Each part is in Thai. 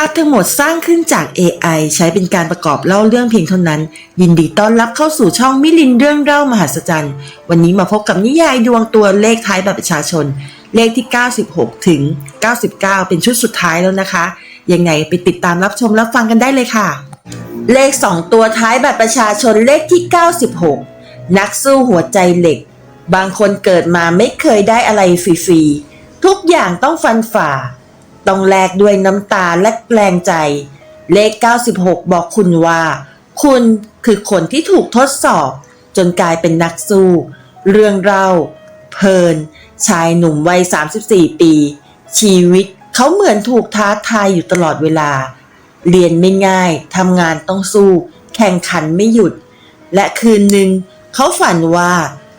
าพทั้งหมดสร้างขึ้นจาก AI ใช้เป็นการประกอบเล่าเรื่องเพียงเท่านั้น ยินดีต้อนรับเข้าสู่ช่องมิลินเรื่องเล่ามหัศจรรย์ วันนี้มาพบกับนิยายดวงตัวเลขท้ายบัตรประชาชน เลขที่ 96 ถึง 99 เป็นชุดสุดท้ายแล้วนะคะ ยังไงไปติดตามรับชมรับฟังกันได้เลยค่ะ เลข 2 ตัวท้ายบัตรประชาชนเลขที่ 96 นักสู้หัวใจเหล็ก บางคนเกิดมาไม่เคยได้อะไรฟรีๆทุกอย่างต้องฟันฝ่า ต้องแลกด้วยน้ำตาและแรงใจ เลข 96 บอกคุณว่า คุณคือคนที่ถูกทดสอบ จนกลายเป็นนักสู้ เรื่องเล่าเพลิน ชายหนุ่มวัย 34 ปี ชีวิตเขาเหมือนถูกท้าทายอยู่ตลอดเวลา เรียนไม่ง่ายทำงานต้องสู้ แข่งขันไม่หยุด และคืนหนึ่งเขาฝันว่า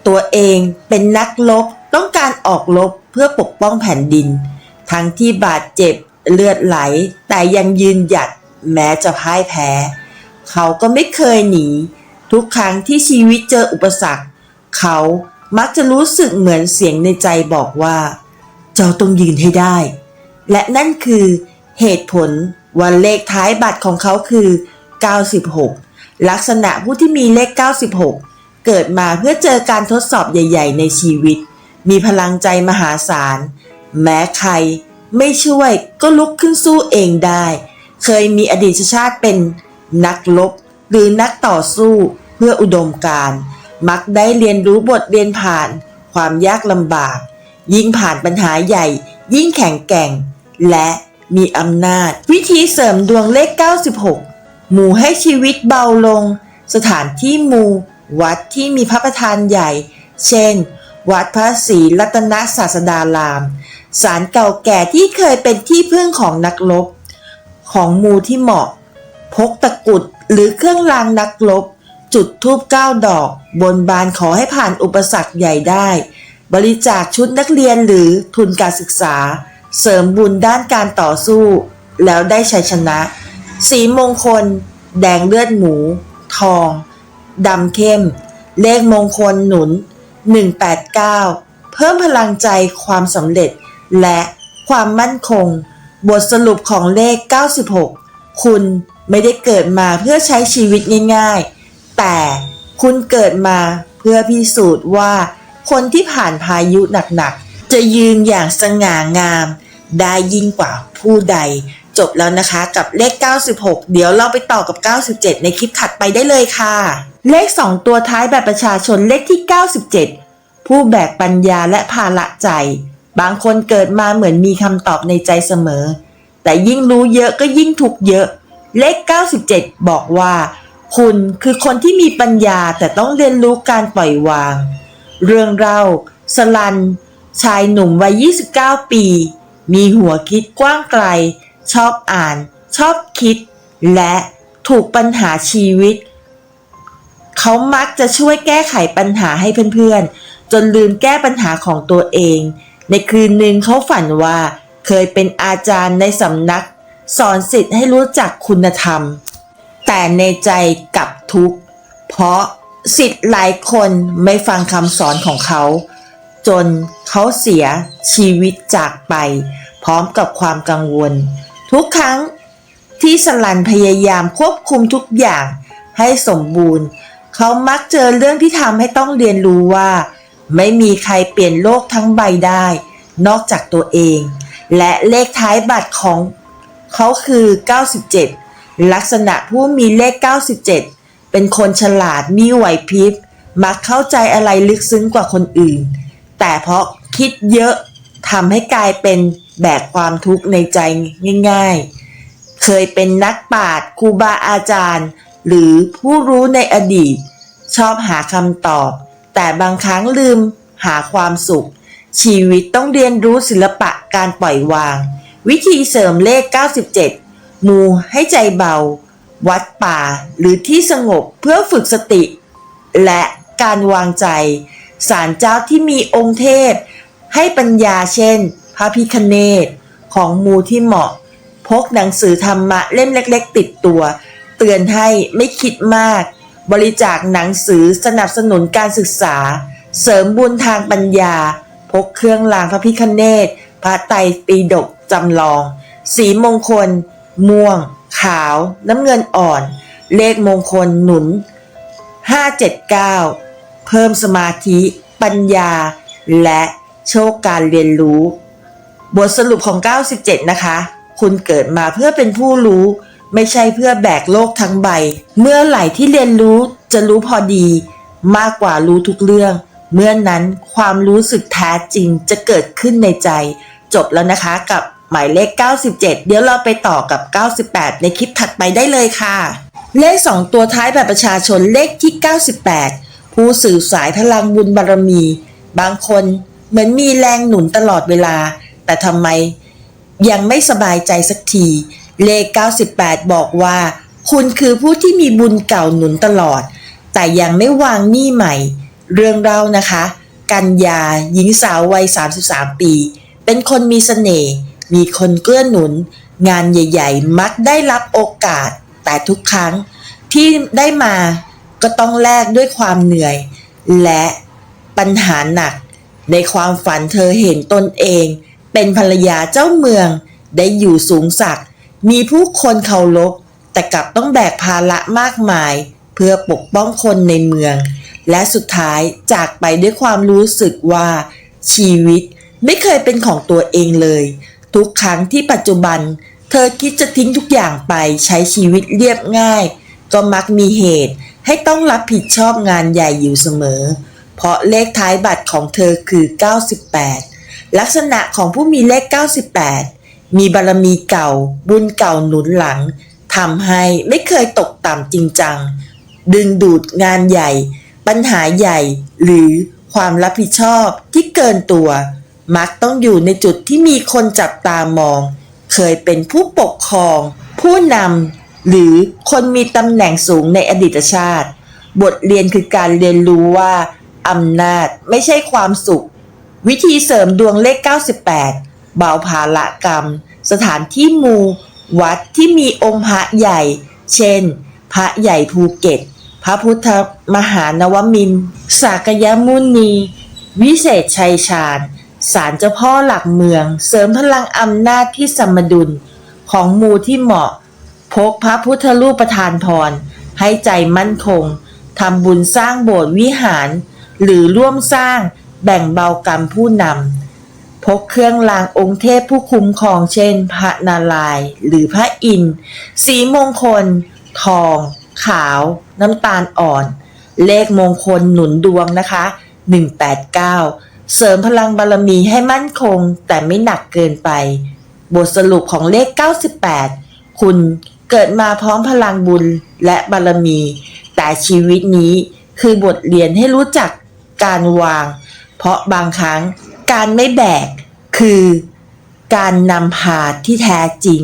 ตัวเองเป็นนักรบต้องการออกรบเพื่อปกป้องแผ่นดิน ทั้งที่บาดเจ็บเลือดไหล แต่ยังยืนหยัดแม้จะพ่ายแพ้ เขาก็ไม่เคยหนี ทุกครั้งที่ชีวิตเจออุปสรรค เขามักจะรู้สึกเหมือนเสียงในใจบอกว่า เจ้าต้องยืนให้ได้ และนั่นคือเหตุผลวันเลขท้ายบัตรของเขาคือ 96 ลักษณะผู้ที่มีเลข 96 เกิดมาเพื่อเจอการทดสอบใหญ่ ๆ ในชีวิต มีพลังใจมหาศาล แม้ใครไม่ช่วยก็ลุกขึ้นสู้เองได้ เคยมีอดีตชาติเป็นนักรบหรือนักต่อสู้เพื่ออุดมการมักได้เรียนรู้บทเรียนผ่าน ความยากลำบาก ยิ่งผ่านปัญหาใหญ่ ยิ่งแข็งแกร่ง และมีอำนาจ วิธีเสริมดวงเลข 96 หมู่ให้ชีวิตเบาลง สถานที่หมู่วัดที่มีพระประธานใหญ่ เช่น วัดพระศรีรัตนศาสดาราม ศาลเก่าแก่ที่เคยเป็นที่พึ่งของนักรบของมูที่เหมาะ พกตะกุดหรือเครื่องรางนักรบจุดทูบเก้าดอก บนบานขอให้ผ่านอุปสรรคใหญ่ได้ บริจาคชุดนักเรียนหรือทุนการศึกษา เสริมบุญด้านการต่อสู้ แล้วได้ชัยชนะ สีมงคล แดงเลือดหมู ทองดำเข้ม เลขมงคลหนุน 189 เพิ่มพลังใจความสำเร็จ และความมั่นคง บทสรุปของเลข 96 คุณไม่ได้เกิดมาเพื่อใช้ชีวิตง่ายๆ แต่คุณเกิดมาเพื่อพิสูจน์ว่า คนที่ผ่านพายุหนักๆ จะยืนอย่างสง่างาม ได้ยิ่งกว่าผู้ใด จบแล้วนะคะกับเลข 96 เดี๋ยวเราไปต่อกับ 97 ในคลิปถัดไปได้เลยค่ะ เลข 2 ตัวท้ายแบบประชาชนเลขที่ 97 ผู้แบกปัญญาและภาระใจ บางคนเกิดมาเหมือนมีคำตอบในใจเสมอ แต่ยิ่งรู้เยอะก็ยิ่งทุกข์เยอะ เลข 97 บอกว่า คุณคือคนที่มีปัญญาแต่ต้องเรียนรู้การปล่อยวาง เรื่องเล่าสลัน ชายหนุ่มวัย 29 ปี มีหัวคิดกว้างไกล ชอบอ่าน ชอบคิด และถูกปัญหาชีวิต เขามักจะช่วยแก้ไขปัญหาให้เพื่อนๆ จนลืมแก้ปัญหาของตัวเอง ในคืนหนึ่งเขาฝันว่าเคยเป็นอาจารย์ในสำนัก สอนสิทธิ์ให้รู้จักคุณธรรม แต่ในใจกลับทุกข์ เพราะสิทธิ์หลายคนไม่ฟังคำสอนของเขา จนเขาเสียชีวิตจากไป พร้อมกับความกังวล ทุกครั้งที่สลันพยายามควบคุมทุกอย่างให้สมบูรณ์ เขามักเจอเรื่องที่ทำให้ต้องเรียนรู้ว่า ไม่มีใครเปลี่ยนโลกทั้งใบได้ นอกจากตัวเอง และเลขท้ายบัตรของเขาคือ 97 ลักษณะผู้มีเลข 97 เป็นคนฉลาดมีไหวพริบ มักเข้าใจอะไรลึกซึ้งกว่าคนอื่น แต่เพราะคิดเยอะทำให้กลายเป็นแบกความทุกข์ในใจง่าย ๆ เคยเป็นนักปราชญ์ครูบาอาจารย์ หรือผู้รู้ในอดีต ชอบหาคำตอบ แต่บางครั้งลืมหาความสุข ชีวิตต้องเรียนรู้ศิลปะการปล่อยวาง วิธีเสริมเลข 97 มูให้ใจเบา วัดป่าหรือที่สงบเพื่อฝึกสติ และการวางใจศาลเจ้าที่มีองค์เทพ ให้ปัญญาเช่น พระพิคเนตของมูที่เหมาะ พกหนังสือธรรมะเล่มเล็ก ๆ ติดตัว เตือนให้ไม่คิดมาก บริจาคหนังสือสนับสนุนการศึกษา เสริมบุญทางปัญญา พกเครื่องรางพระพิคเนตพระไตรปิฎกจำลอง สีมงคล ม่วง ขาว น้ำเงินอ่อน เลขมงคลหนุน 579 เพิ่มสมาธิ ปัญญา และโชคการเรียนรู้ บทสรุปของ 97 นะคะ คุณเกิดมาเพื่อเป็นผู้รู้ ไม่ใช่เพื่อแบกโลกทั้งใบ เมื่อไหร่ที่เรียนรู้จะรู้พอดี มากกว่ารู้ทุกเรื่อง เมื่อนนั้นความรู้สึกแท้จริงจะเกิดขึ้นในใจ จบแล้วนะคะกับหมายเลข 97 เดี๋ยวเราไปต่อกับ 98 ในคลิปถัดไปได้เลยค่ะ เลข 2 ตัวท้ายแบบประชาชนเลขที่ 98 ผู้สื่อสายพลังบุญบารมี บางคนเหมือนมีแรงหนุนตลอดเวลา แต่ทำไมยังไม่สบายใจสักที เลข 98 บอกว่า คุณคือผู้ที่มีบุญเก่าหนุนตลอด แต่ยังไม่วางหนี้ใหม่ เรื่องเล่านะคะ กัญญาหญิงสาววัย 33 ปี เป็นคนมีเสน่ห์มีคนเกื้อหนุน งานใหญ่ ๆ มักได้รับโอกาส แต่ทุกครั้งที่ได้มาก็ต้องแลกด้วยความเหนื่อย และปัญหาหนัก ในความฝันเธอเห็นตนเอง เป็นภรรยาเจ้าเมืองได้อยู่สูงสักด์ มีผู้คนเคารพแต่กลับต้องแบกภาระมากมาย เพื่อปกป้องคนในเมือง และสุดท้ายจากไปด้วยความรู้สึกว่า ชีวิตไม่เคยเป็นของตัวเองเลย ทุกครั้งที่ปัจจุบัน เธอคิดจะทิ้งทุกอย่างไปใช้ชีวิตเรียบง่าย ก็มักมีเหตุให้ต้องรับผิดชอบงานใหญ่อยู่เสมอ เพราะเลขท้ายบัตรของเธอคือ 98 ลักษณะของผู้มีเลข 98 มีบารมีเก่า บุญเก่าหนุนหลังทำให้ไม่เคยตกต่ำจริงจัง ดึงดูดงานใหญ่ ปัญหาใหญ่ หรือความรับผิดชอบที่เกินตัว มักต้องอยู่ในจุดที่มีคนจับตามอง เคยเป็นผู้ปกครอง ผู้นำหรือคนมีตำแหน่งสูงในอดีตชาติ บทเรียนคือการเรียนรู้ว่าอำนาจไม่ใช่ความสุข วิธีเสริมดวงเลข 98 เบาภาระกรรม สถานที่มู วัดที่มีองค์พระใหญ่ เช่น พระใหญ่ภูเก็ต พระพุทธมหานวมินสากยมุนี วิเศษชัยชาญศาลเจ้าพ่อหลักเมือง เสริมพลังอำนาจที่สมดุล ของมูที่เหมาะ พกพระพุทธรูปประทานพร ให้ใจมั่นคงทำบุญสร้างโบสถ์วิหาร หรือร่วมสร้างแบ่งเบากรรมผู้นำ พกเครื่องรางองค์เทพผู้คุ้มครองเช่น พระนารายณ์หรือพระอินทร์สีมงคล ทอง ขาว น้ำตาลอ่อน เลขมงคลหนุนดวงนะคะ 189 เสริมพลังบารมีให้มั่นคงแต่ไม่หนักเกินไป บทสรุปของเลข 98 คุณเกิดมาพร้อมพลังบุญและบารมี แต่ชีวิตนี้คือบทเรียนให้รู้จักการวาง เพราะบางครั้ง การไม่แบกคือการนำพาที่แท้จริง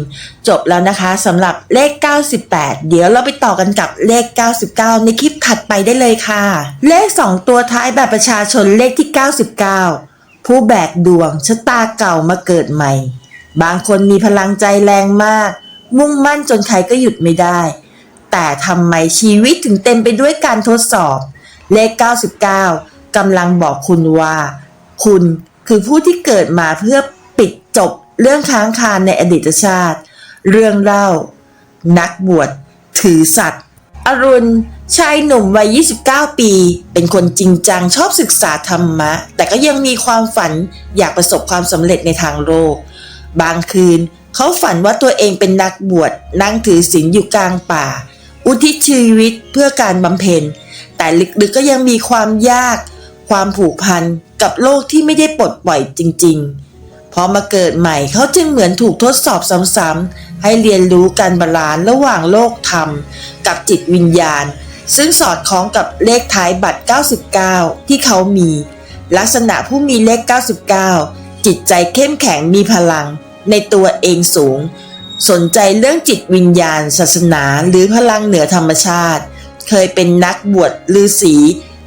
จบแล้วนะคะสำหรับเลข 98 เดี๋ยวเราไปต่อกันกับเลข 99 ในคลิปถัดไปได้เลยค่ะ เลข 2 ตัวท้ายแบบประชาชนเลขที่ 99 ผู้แบกดวงชะตาเก่ามาเกิดใหม่ บางคนมีพลังใจแรงมาก มุ่งมั่นจนใครก็หยุดไม่ได้ แต่ทำไมชีวิตถึงเต็มไปด้วยการทดสอบ เลข 99กำลังบอกคุณว่า คุณ คือผู้ที่เกิดมาเพื่อปิดจบเรื่องค้างคาในอดีตชาติ เรื่องเล่า นักบวชถือสัตว์ อรุณชายหนุ่มวัย 29 ปี เป็นคนจริงจังชอบศึกษาธรรมะ แต่ก็ยังมีความฝันอยากประสบความสำเร็จในทางโลก บางคืนเขาฝันว่าตัวเองเป็นนักบวชนั่งถือศีลอยู่กลางป่า อุทิศชีวิตเพื่อการบำเพ็ญ แต่ลึกๆก็ยังมีความยาก ความผูกพันกับโลกที่ไม่ได้ปลดปล่อยจริง ๆ พอมาเกิดใหม่เขาจึงเหมือนถูกทดสอบซ้ำๆให้เรียนรู้การบาลานซ์ระหว่างโลกธรรม กับจิตวิญญาณ ซึ่งสอดคล้องกับเลขท้ายบัตร 99 ที่เขามี ลักษณะผู้มีเลข 99 จิตใจเข้มแข็งมีพลัง ในตัวเองสูง สนใจเรื่องจิตวิญญาณ ศาสนา หรือพลังเหนือธรรมชาติ เคยเป็นนักบวชฤาษี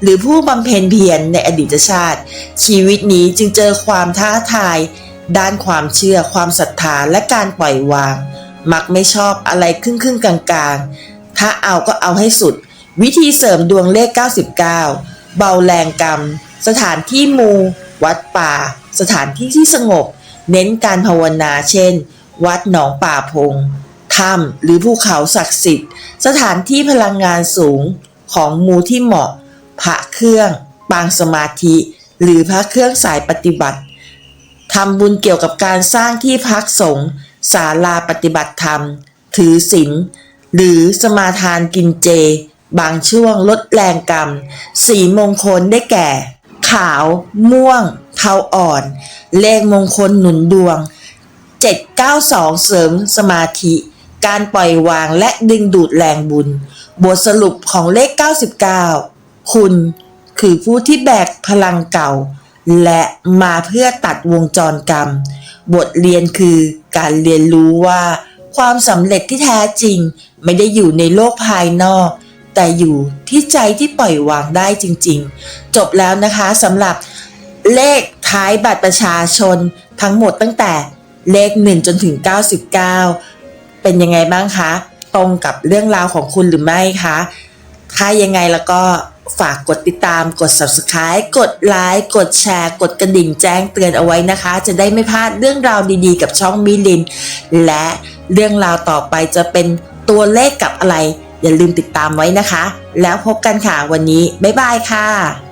หรือผู้บำเพ็ญเพียรในอดีตชาติ ชีวิตนี้จึงเจอความท้าทาย ด้านความเชื่อ ความศรัทธาและการปล่อยวาง มักไม่ชอบอะไรครึ่งครึ่งๆกลางๆ ถ้าเอาก็เอาให้สุด วิธีเสริมดวงเลข 99 เบาแรงกรรม สถานที่มู วัดป่า สถานที่ที่สงบ เน้นการภาวนาเช่น วัดหนองป่าพงถ้ำหรือภูเขาศักดิ์สิทธิ์ สถานที่พลังงานสูงของมูที่เหมาะ พระเครื่องปางสมาธิ หรือพระเครื่องสายปฏิบัติทำบุญเกี่ยวกับการสร้างที่พักสงฆ์ศาลาปฏิบัติธรรม ถือศีลหรือสมาทานกินเจ บางช่วงลดแรงกรรม สีมงคลได้แก่ ขาว ม่วง เทาอ่อน เลขมงคลหนุนดวง 792 เสริมสมาธิ การปล่อยวางและดึงดูดแรงบุญ บทสรุปของเลข 99 คุณคือผู้ที่แบกพลังเก่า และมาเพื่อตัดวงจรกรรม บทเรียนคือการเรียนรู้ว่า ความสำเร็จที่แท้จริง ไม่ได้อยู่ในโลกภายนอก แต่อยู่ที่ใจที่ปล่อยวางได้จริง ๆ จบแล้วนะคะสำหรับเลขท้ายบัตรประชาชนทั้งหมดตั้งแต่เลข 1 จนถึง 99 เป็นยังไงบ้างคะ ตรงกับเรื่องราวของคุณหรือไม่คะ ถ้ายังไงแล้วก็ ฝากกดติดตามกด subscribe กดไลค์กดแชร์ กดกระดิ่งแจ้งเตือนเอาไว้นะคะ จะได้ไม่พลาดเรื่องราวดีๆ กับช่องมิลิน และเรื่องราวต่อไปจะเป็นตัวเลขกับอะไร อย่าลืมติดตามไว้นะคะ แล้วพบกันค่ะวันนี้ บ๊ายบายค่ะ